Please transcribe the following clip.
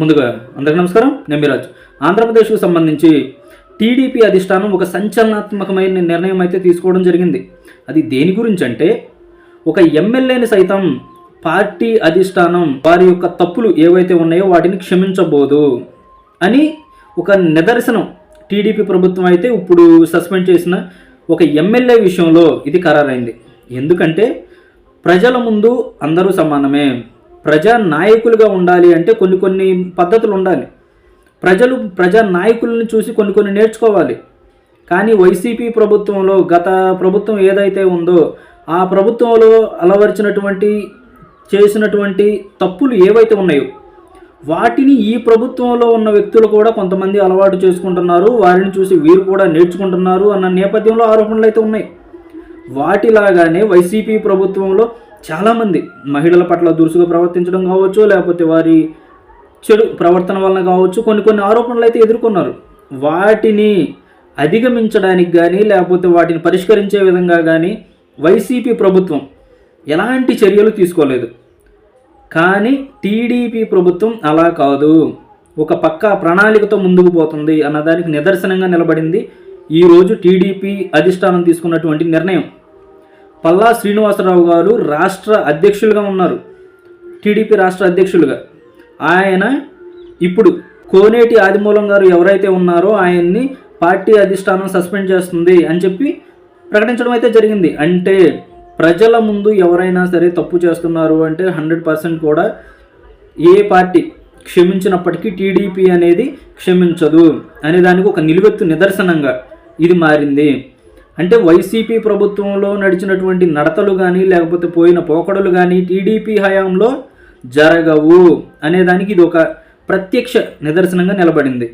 ముందుగా అందరికీ నమస్కారం. నేను మిరాజ్ ఆంధ్రప్రదేశ్కు సంబంధించి టీడీపీ అధిష్టానం ఒక సంచలనాత్మకమైన నిర్ణయం అయితే తీసుకోవడం జరిగింది. అది దేని గురించి అంటే ఒక ఎమ్మెల్యేని సైతం పార్టీ అధిష్టానం వారి యొక్క తప్పులు ఏవైతే ఉన్నాయో వాటిని క్షమించబోదు అని ఒక నిదర్శనం టీడీపీ ప్రభుత్వం అయితే ఇప్పుడు సస్పెండ్ చేసిన ఒక ఎమ్మెల్యే విషయంలో ఇది ఖరారైంది. ఎందుకంటే ప్రజల ముందు అందరూ సమానమే. ప్రజా నాయకులుగా ఉండాలి అంటే కొన్ని కొన్ని పద్ధతులు ఉండాలి. ప్రజలు ప్రజా నాయకులను చూసి కొన్ని కొన్ని నేర్చుకోవాలి. కానీ వైసీపీ ప్రభుత్వంలో గత ప్రభుత్వం ఏదైతే ఉందో ఆ ప్రభుత్వంలో అలవరిచినటువంటి చేసినటువంటి తప్పులు ఏవైతే ఉన్నాయో వాటిని ఈ ప్రభుత్వంలో ఉన్న వ్యక్తులు కూడా కొంతమంది అలవాటు చేసుకుంటున్నారు. వారిని చూసి వీరు కూడా నేర్చుకుంటున్నారు అన్న నేపథ్యంలో ఆరోపణలు అయితే ఉన్నాయి. వాటిలాగానే వైసీపీ ప్రభుత్వంలో చాలామంది మహిళల పట్ల దురుసుగా ప్రవర్తించడం కావచ్చు లేకపోతే వారి చెడు ప్రవర్తన వలన కావచ్చు కొన్ని కొన్ని ఆరోపణలు అయితే ఎదుర్కొన్నారు. వాటిని అధిగమించడానికి కానీ లేకపోతే వాటిని పరిష్కరించే విధంగా కానీ వైసీపీ ప్రభుత్వం ఎలాంటి చర్యలు తీసుకోలేదు. కానీ టీడీపీ ప్రభుత్వం అలా కాదు. ఒక పక్క ప్రణాళికతో ముందుకు పోతుంది అన్నదానికి నిదర్శనంగా నిలబడింది ఈరోజు టీడీపీ అధిష్టానం తీసుకున్నటువంటి నిర్ణయం. పల్లా శ్రీనివాసరావు గారు రాష్ట్ర అధ్యక్షులుగా ఉన్నారు. టీడీపీ రాష్ట్ర అధ్యక్షులుగా. ఆయన ఇప్పుడు కోనేటి ఆదిమూలం గారు ఎవరైతే ఉన్నారో ఆయన్ని పార్టీ అధిష్టానం సస్పెండ్ చేస్తుంది అని చెప్పి ప్రకటించడం అయితే జరిగింది. అంటే ప్రజల ముందు ఎవరైనా సరే తప్పు చేస్తున్నారు అంటే హండ్రెడ్ పర్సెంట్ కూడా ఏ పార్టీ క్షమించినప్పటికీ టీడీపీ అనేది క్షమించదు అనే దానికి ఒక నిలువెత్తు నిదర్శనంగా ఇది మారింది. అంటే వైసీపీ ప్రభుత్వంలో నడిచినటువంటి నడతలు కానీ లేకపోతే పోయిన పోకడలు కానీ టీడీపీ హయాంలో జరగవు అనేదానికి ఇది ఒక ప్రత్యక్ష నిదర్శనంగా నిలబడింది.